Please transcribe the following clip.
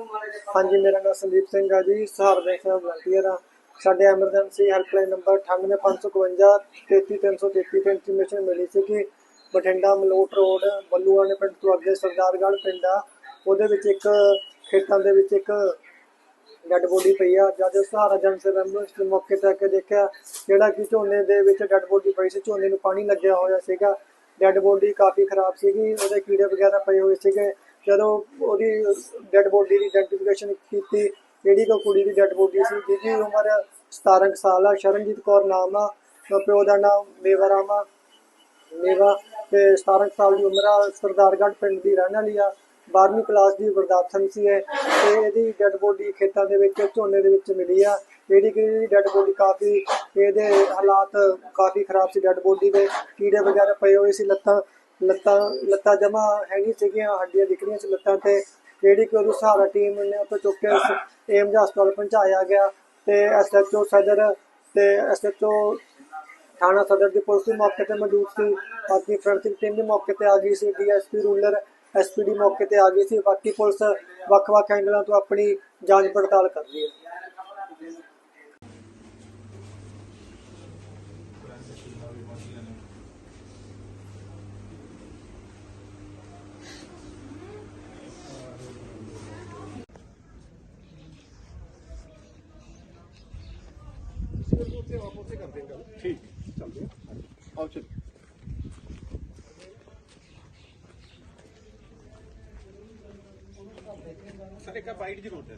ਹਾਂਜੀ, ਮੇਰਾ ਨਾਮ ਸੰਦੀਪ ਸਿੰਘ ਆ ਜੀ। ਸਹਾਰ ਬੈਂਕ ਵਲੰਟੀਅਰ ਆ। ਸਾਡੇ ਐਮਰਜੈਂਸੀ ਹੈਲਪਲਾਈਨ ਨੰਬਰ 98552 33333 ਤੇ ਇਨਫੋਰਮੇਸ਼ਨ ਮਿਲੀ ਸੀ ਕਿ ਬਠਿੰਡਾ ਮਲੋਟ ਰੋਡ ਬੱਲੂਆਣੇ ਪਿੰਡ ਤੋਂ ਅੱਗੇ ਸਰਦਾਰਗੜ੍ਹ ਪਿੰਡ ਆ। ਉਹਦੇ ਵਿੱਚ ਇੱਕ ਖੇਤਾਂ ਦੇ ਵਿੱਚ ਇੱਕ ਡੈੱਡ ਬੋਡੀ ਪਈ ਆ। ਜਦ ਸਹਾਰਾ ਜਨ ਸੇਵਾ ਦੇ ਮੌਕੇ ਤੇ ਆ ਕੇ ਦੇਖਿਆ, ਜਿਹੜਾ ਕਿ ਝੋਨੇ ਦੇ ਵਿੱਚ ਡੈੱਡ ਬੋਡੀ ਪਈ ਸੀ, ਝੋਨੇ ਨੂੰ ਪਾਣੀ ਲੱਗਿਆ ਹੋਇਆ ਸੀਗਾ। ਡੈੱਡ ਬੋਡੀ ਕਾਫੀ ਖਰਾਬ ਸੀਗੀ, ਉਹਦੇ ਕੀੜੇ ਵਗੈਰਾ ਪਏ ਹੋਏ ਸੀਗੇ। ਜਦੋਂ ਉਹਦੀ ਡੈੱਡ ਬੋਡੀ ਦੀ ਆਇਡੈਂਟੀਫਿਕੇਸ਼ਨ ਕੀਤੀ, ਜਿਹੜੀ ਕੋ ਕੁੜੀ ਦੀ ਡੈੱਡ ਬੋਡੀ ਸੀ, ਜਿਹਦੀ ਉਮਰ 17 ਕੁ ਸਾਲ ਆ, ਸ਼ਰਨਜੀਤ ਕੌਰ ਨਾਮ ਆ ਪਿਓ ਦਾ ਨਾਮ ਮੇਵਾ ਰਾਮ ਆ। ਮੇਵਾ ਤੇ 17 ਕੁ ਸਾਲ ਦੀ ਉਮਰ ਆ, ਸਰਦਾਰਗੜ੍ਹ ਪਿੰਡ ਦੀ ਰਹਿਣ ਵਾਲੀ ਆ 12ਵੀਂ ਕਲਾਸ ਦੀ ਵਿਦਿਆਰਥਣ ਸੀ ਇਹ, ਤੇ ਇਹਦੀ ਡੈੱਡ ਬੋਡੀ ਖੇਤਾਂ ਦੇ ਵਿੱਚ, ਝੋਨੇ ਦੇ ਵਿੱਚ ਮਿਲੀ ਆ। ਜਿਹੜੀ ਕਿ ਇਹਦੀ ਡੈੱਡ ਬੋਡੀ ਕਾਫੀ, ਇਹਦੇ ਹਾਲਾਤ ਕਾਫੀ ਖਰਾਬ ਸੀ ਡੈੱਡ ਬੋਡੀ ਦੇ ਕੀੜੇ ਵਗੈਰਾ ਪਏ ਹੋਏ ਸੀ ਲੱਤਾਂ ਲੱਤਾਂ ਲੱਤਾਂ ਜਮਾ ਹੈ ਨਹੀਂ ਸੀਗੀਆਂ, ਹੱਡੀਆਂ ਦਿਖ ਸੀ ਲੱਤਾਂ ਤੇ। ਜਿਹੜੀ ਕਿ ਉਹਦੀ ਸਹਾਰਾ ਟੀਮ ਨੇ ਉੱਥੋਂ ਚੁੱਕ ਕੇ ਏਮਜ ਹਸਪਤਾਲ ਪਹੁੰਚਾਇਆ ਗਿਆ ਤੇ ਐਸਐਚਓ ਸਦਰ ਤੇ ਐਸਐਚਓ ਥਾਣਾ ਸਦਰ ਦੀ ਪੁਲਿਸ ਵੀ ਮੌਕੇ ਤੇ ਮੌਜੂਦ ਸੀ। ਬਾਕੀ ਫੋਰੈਂਸਿਕ ਟੀਮ ਵੀ ਮੌਕੇ ਤੇ ਆ ਗਈ ਸੀ ਡੀਐਸਪੀ ਰੂਲਰ ਐਸਪੀਡੀ ਮੌਕੇ ਤੇ ਆ ਗਈ ਸੀ। ਬਾਕੀ ਪੁਲਿਸ ਵੱਖ-ਵੱਖ ਐਂਗਲਾਂ ਤੋਂ ਆਪਣੀ ਜਾਂਚ ਪੜਤਾਲ ਕਰ ਰਹੀ ਹੈ। ਕਰਦੇ ਗੱਲ ਠੀਕ ਚੱਲਦੇ ਹਾਂ ਆਓ ਚਲ ਸਰ ਇੱਕ ਬਾਈਟ ਜ਼ਰੂਰ ਦੇ